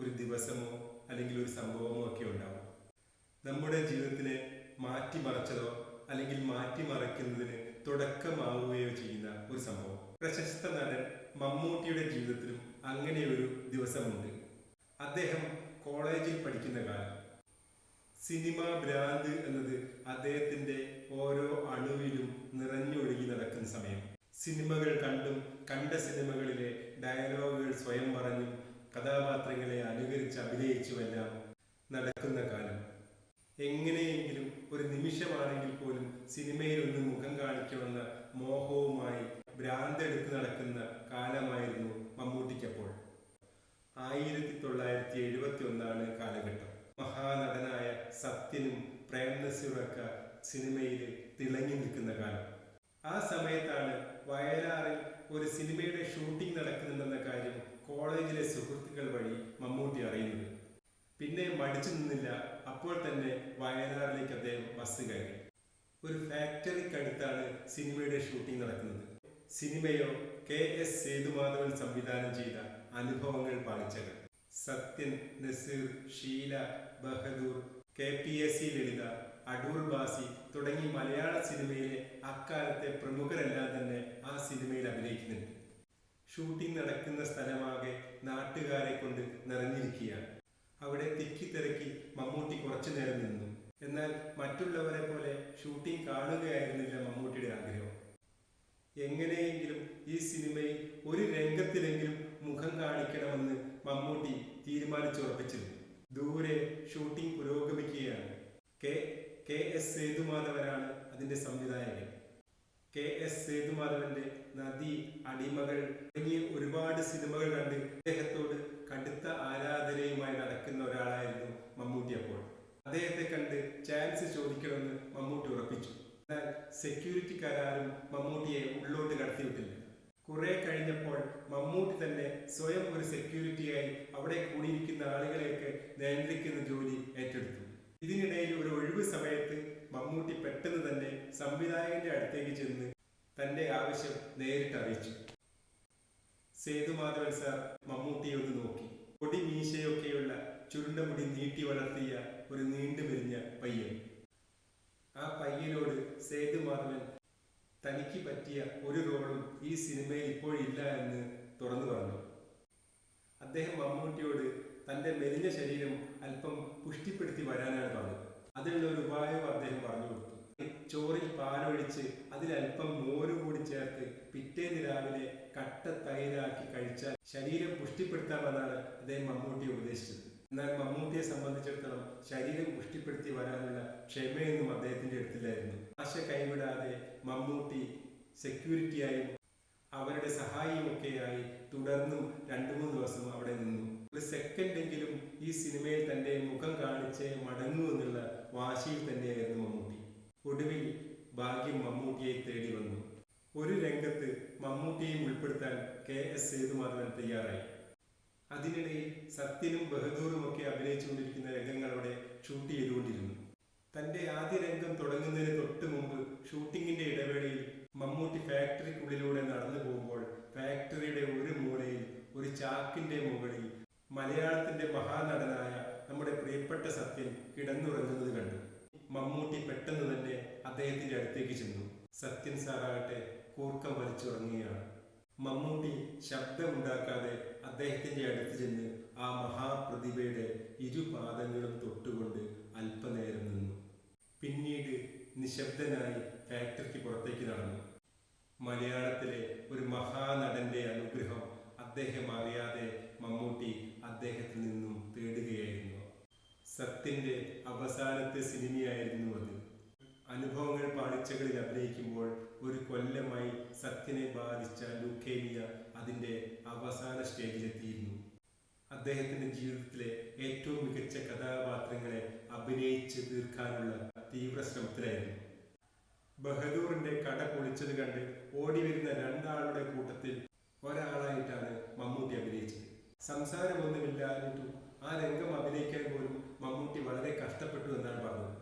ഒരു ദിവസമോ അല്ലെങ്കിൽ ഒരു സംഭവമോ ഒക്കെ ഉണ്ടാവും. നമ്മുടെ ജീവിതത്തിനെ മാറ്റിമറിച്ചതോ അല്ലെങ്കിൽ മാറ്റിമറിക്കുന്നതിന് തുടക്കമാവുകയോ ചെയ്യുന്ന ഒരു സംഭവം. പ്രശസ്ത നടൻ മമ്മൂട്ടിയുടെ ജീവിതത്തിലും അങ്ങനെ ഒരു ദിവസമുണ്ട്. അദ്ദേഹം കോളേജിൽ പഠിക്കുന്ന കാലം. സിനിമ ഭ്രാന്ത് എന്നത് അദ്ദേഹത്തിന്റെ ഓരോ അണുവിലും നിറഞ്ഞൊഴുകി നടക്കുന്ന സമയം. സിനിമകൾ കണ്ടും കണ്ട സിനിമകളിലെ ഡയലോഗുകൾ സ്വയം പറഞ്ഞും കഥാപാത്രങ്ങളെ അനുകരിച്ച് അഭിനയിച്ചുമെല്ലാം നടക്കുന്ന കാലം. എങ്ങനെയെങ്കിലും ഒരു നിമിഷമാണെങ്കിൽ പോലും സിനിമയിൽ ഒന്ന് മുഖം കാണിക്കണമെന്ന മോഹവുമായി ഭ്രാന്തെടുത്ത് നടക്കുന്ന കാലമായിരുന്നു മമ്മൂട്ടിക്കപ്പോൾ. ആയിരത്തി തൊള്ളായിരത്തി എഴുപത്തി ഒന്നാണ് കാലഘട്ടം. മഹാനടനായ സത്യനും പ്രേം നസീറൊക്കെ സിനിമയിൽ തിളങ്ങി നിൽക്കുന്ന കാലം. ആ സമയത്താണ് വയലാറിൽ ഒരു സിനിമയുടെ ഷൂട്ടിംഗ് നടക്കുന്നുണ്ടെന്ന കാര്യം കോളേജിലെ സുഹൃത്തുക്കൾ വഴി മമ്മൂട്ടി അറിയുന്നത്. പിന്നെ മടിച്ചു നിന്നില്ല അപ്പോൾ തന്നെ വയനാറിലേക്ക് അദ്ദേഹം ബസ് കയറി. ഒരു ഫാക്ടറിക്കടുത്താണ് സിനിമയുടെ ഷൂട്ടിംഗ് നടക്കുന്നത്. സിനിമയോ കെ എസ് സേതുമാധവൻ സംവിധാനം ചെയ്ത Anubhavangal Palichakal Sathyan Nazeer Sheela Bahadoor K P S C Lalitha Adoor Bhasi തുടങ്ങി മലയാള സിനിമയിലെ അക്കാലത്തെ പ്രമുഖരെല്ലാം തന്നെ ആ സിനിമയിൽ അഭിനയിക്കുന്നുണ്ട്. ഷൂട്ടിംഗ് നടക്കുന്ന സ്ഥലമാകെ നാട്ടുകാരെ കൊണ്ട് നിറഞ്ഞിരിക്കുകയാണ്. അവിടെ തിക്കി തിരക്കി മമ്മൂട്ടി കുറച്ചു നേരം നിന്നു. എന്നാൽ മറ്റുള്ളവരെ പോലെ ഷൂട്ടിംഗ് കാണുകയായിരുന്നില്ല മമ്മൂട്ടിയുടെ ആഗ്രഹം. എങ്ങനെയെങ്കിലും ഈ സിനിമയിൽ ഒരു രംഗത്തിലെങ്കിലും മുഖം കാണിക്കണമെന്ന് മമ്മൂട്ടി തീരുമാനിച്ചുറപ്പിച്ചിരുന്നു. ദൂരെ ഷൂട്ടിംഗ് പുരോഗമിക്കുകയാണ്. കെ കെ എസ് സേതുമാധവനാണ് അതിന്റെ സംവിധായകൻ. കെ എസ് സേതുമാധവന്റെ നദി അടിമകൾ തുടങ്ങിയ ഒരുപാട് സിനിമകൾ കണ്ട് അദ്ദേഹത്തോട് കടുത്ത ആരാധനയുമായി നടക്കുന്ന ഒരാളായിരുന്നു മമ്മൂട്ടി അപ്പോൾ. അദ്ദേഹത്തെ കണ്ട് ചാൻസ് ചോദിക്കണമെന്ന് മമ്മൂട്ടി ഉറപ്പിച്ചു. എന്നാൽ സെക്യൂരിറ്റിക്കാരും മമ്മൂട്ടിയെ ഉള്ളോട്ട് കടത്തിവിട്ടില്ല. കുറെ കഴിഞ്ഞപ്പോൾ മമ്മൂട്ടി തന്നെ സ്വയം ഒരു സെക്യൂരിറ്റിയായി അവിടെ കൂടിയിരിക്കുന്ന ആളുകളെയൊക്കെ നിയന്ത്രിക്കുന്ന ജോലി ഏറ്റെടുത്തു. ഇതിനിടയിൽ ഒരു ഒഴിവ് സമയത്ത് മമ്മൂട്ടി പെട്ടെന്ന് തന്നെ സംവിധായകന്റെ അടുത്തേക്ക് ചെന്ന് തന്റെ ആവശ്യം നേരിട്ട് അറിയിച്ചു. സേതുമാധവൻ സാർ മമ്മൂട്ടിയെ ഒന്ന് നോക്കി. പൊടി മീശയൊക്കെയുള്ള ചുരുണ്ട മുടി നീട്ടി വളർത്തിയ ഒരു നീണ്ടു മെരിഞ്ഞ പയ്യൻ. ആ പയ്യനോട് സേതുമാധവൻ തനിക്ക് പറ്റിയ ഒരു റോളും ഈ സിനിമയിൽ ഇപ്പോഴില്ല എന്ന് തുറന്നു പറഞ്ഞു. അദ്ദേഹം മമ്മൂട്ടിയോട് തന്റെ മെലിഞ്ഞ ശരീരം അല്പം പുഷ്ടിപ്പെടുത്തി വരാനാണ് പറഞ്ഞത്. അതിനുള്ള ഒരു ഉപായവും അദ്ദേഹം പറഞ്ഞു കൊടുത്തു. ചോറിൽ പാലൊഴിച്ച് അതിലല്പം മോര് കൂടി ചേർത്ത് പിറ്റേന്ന് രാവിലെ കട്ട തൈരാക്കി കഴിച്ചാൽ ശരീരം പുഷ്ടിപ്പെടുത്താമെന്നാണ് അദ്ദേഹം മമ്മൂട്ടിയെ ഉപദേശിച്ചത്. എന്നാൽ മമ്മൂട്ടിയെ സംബന്ധിച്ചിടത്തോളം ശരീരം പുഷ്ടിപ്പെടുത്തി വരാനുള്ള ക്ഷമയൊന്നും അദ്ദേഹത്തിന്റെ അടുത്തില്ലായിരുന്നു. ആശ കൈവിടാതെ മമ്മൂട്ടി സെക്യൂരിറ്റിയായും അവരുടെ സഹായിയുമൊക്കെയായി തുടർന്നും രണ്ടു മൂന്ന് ദിവസം അവിടെ നിന്നു. ഒരു സെക്കൻഡെങ്കിലും ഈ സിനിമയിൽ തന്റെ മുഖം കാണിച്ച് മടങ്ങൂ എന്നുള്ള വാശിയിൽ തന്നെയായിരുന്നു മമ്മൂട്ടി. ഒടുവിൽ ഭാഗ്യം മമ്മൂട്ടിയെ തേടി വന്നു. ഒരു രംഗത്ത് മമ്മൂട്ടിയെയും ഉൾപ്പെടുത്താൻ കെ എസ് സേതുമാധവൻ തയ്യാറായി. അതിനിടയിൽ സത്യനും ബഹദൂറും ഒക്കെ അഭിനയിച്ചുകൊണ്ടിരിക്കുന്ന രംഗങ്ങളോടെ ഷൂട്ട് ചെയ്തുകൊണ്ടിരുന്നു. തന്റെ ആദ്യ രംഗം തുടങ്ങുന്നതിന് തൊട്ട് മുമ്പ് ഷൂട്ടിങ്ങിന്റെ ഇടവേളയിൽ മമ്മൂട്ടി ഫാക്ടറിക്കുള്ളിലൂടെ നടന്നു പോകുമ്പോൾ ഫാക്ടറിയുടെ ഒരു മൂലയിൽ ഒരു ചാക്കിന്റെ മുകളിൽ മലയാളത്തിന്റെ മഹാനടനായ നമ്മുടെ പ്രിയപ്പെട്ട സത്യൻ കിടന്നുറങ്ങുന്നത് കണ്ടു. മമ്മൂട്ടി പെട്ടെന്ന് തന്നെ അദ്ദേഹത്തിന്റെ അടുത്തേക്ക് ചെന്നു. സത്യൻ സാറാകട്ടെ കൂർക്കം വലിച്ചുറങ്ങുകയാണ് മമ്മൂട്ടി ശബ്ദമുണ്ടാക്കാതെ അദ്ദേഹത്തിന്റെ അടുത്ത് ചെന്ന് ആ മഹാപ്രതിഭയുടെ ഇരുപാദങ്ങളും തൊട്ടുകൊണ്ട് അല്പനേരം നിന്നു. പിന്നീട് നിശബ്ദനായി ഫാക്ടറിക്ക് പുറത്തേക്ക് നടന്നു. മലയാളത്തിലെ ഒരു മഹാനടന്റെ അനുഗ്രഹം അദ്ദേഹം മമ്മൂട്ടി അദ്ദേഹത്തിൽ നിന്നും തേടുകയായിരുന്നു സത്യന്റെ അവസാനത്തെ സിനിമയായിരുന്നു അത്. അനുഭവങ്ങൾ പാളിച്ചകളിൽ അഭിനയിക്കുമ്പോൾ ഒരു കൊല്ലമായി സത്യനെ ബാധിച്ച ലൂക്കേമിയ അതിന്റെ അവസാന സ്റ്റേജിലെത്തിയിരുന്നു. അദ്ദേഹത്തിന്റെ ജീവിതത്തിലെ ഏറ്റവും മികച്ച കഥാപാത്രങ്ങളെ അഭിനയിച്ച് തീർക്കാനുള്ള തീവ്ര ശ്രമത്തിലായിരുന്നു. ബഹദൂറിന്റെ കട പൊളിച്ചത് കണ്ട് ഓടി വരുന്ന രണ്ടാളുടെ കൂട്ടത്തിൽ ഒരാളായിട്ടാണ് മമ്മൂട്ടി അഭിനയിച്ചത്. സംസാരമൊന്നുമില്ലാഞ്ഞിട്ടും ആ രംഗം അഭിനയിക്കാൻ പോലും മമ്മൂട്ടി വളരെ കഷ്ടപ്പെട്ടു എന്നാണ് പറഞ്ഞത്.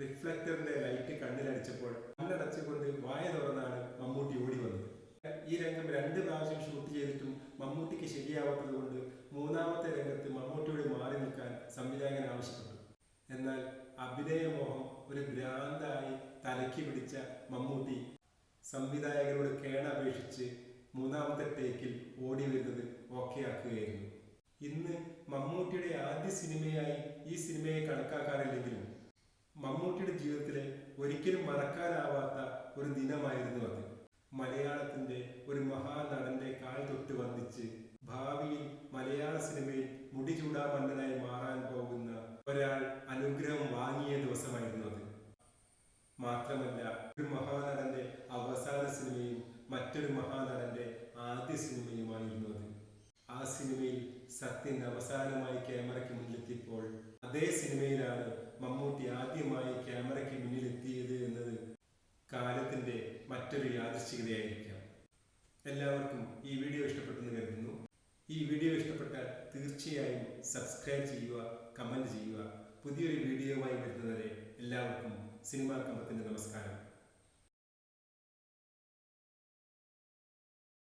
റിഫ്ലക്ടറിന്റെ ലൈറ്റ് കണ്ണിലടിച്ചപ്പോൾ കണ്ണടച്ചുകൊണ്ട് വായ തുറന്നാണ് മമ്മൂട്ടി ഓടി വന്നത്. ഈ രംഗം രണ്ട് പ്രാവശ്യം ഷൂട്ട് ചെയ്തിട്ടും മമ്മൂട്ടിക്ക് ശരിയാവാത്തത് കൊണ്ട് മൂന്നാമത്തെ രംഗത്ത് മമ്മൂട്ടിയോട് മാറി നിൽക്കാൻ സംവിധായകൻ ആവശ്യപ്പെട്ടു. എന്നാൽ അഭിനയമോഹം ഒരു ഭ്രാന്തായി തലയ്ക്ക് പിടിച്ച മമ്മൂട്ടി സംവിധായകരോട് കേണപേക്ഷിച്ച് മൂന്നാമത്തെ ടേക്കിൽ ഇന്ന് മമ്മൂട്ടിയുടെ ആദ്യ സിനിമയായി ഈ സിനിമയെ കണക്കാക്കാറില്ലെങ്കിലും മമ്മൂട്ടിയുടെ ജീവിതത്തിലെ ഒരിക്കലും മറക്കാനാവാത്ത ഒരു ദിനമായിരുന്നു അത്. മലയാളത്തിന്റെ ഒരു മഹാനടന്റെ കാൽ തൊട്ട് വന്ദിച്ച് ഭാവിയിൽ മലയാള സിനിമയിൽ മുടി മുടിചൂടാമന്നനായി മാറാൻ പോകുന്ന ഒരാൾ അനുഗ്രഹം വാങ്ങിയ ദിവസമായിരുന്നു അത്. മാത്രമല്ല ഒരു മഹാനടന്റെ അവസാന സിനിമയും മറ്റൊരു മഹാനടന്റെ ആദ്യ സിനിമയുമായിരുന്നു അത്. ആ സിനിമയിൽ സത്യൻ അവസാനമായി ക്യാമറയ്ക്ക് മുന്നിലെത്തിയപ്പോൾ അതേ സിനിമയിലാണ് മമ്മൂട്ടി ആദ്യമായി ക്യാമറയ്ക്ക് മുന്നിലെത്തിയത് എന്നത് കാലത്തിന്റെ മറ്റൊരു യാദൃശ്ചികതയായിരിക്കാം. എല്ലാവർക്കും ഈ വീഡിയോ ഇഷ്ടപ്പെട്ടെന്ന് കരുതുന്നു. ഈ വീഡിയോ ഇഷ്ടപ്പെട്ടാൽ തീർച്ചയായും സബ്സ്ക്രൈബ് ചെയ്യുക കമന്റ് ചെയ്യുക. പുതിയൊരു വീഡിയോയുമായി വരുന്നവരെ എല്ലാവർക്കും സിനിമാ കമ്പത്തിന്റെ നമസ്കാരം.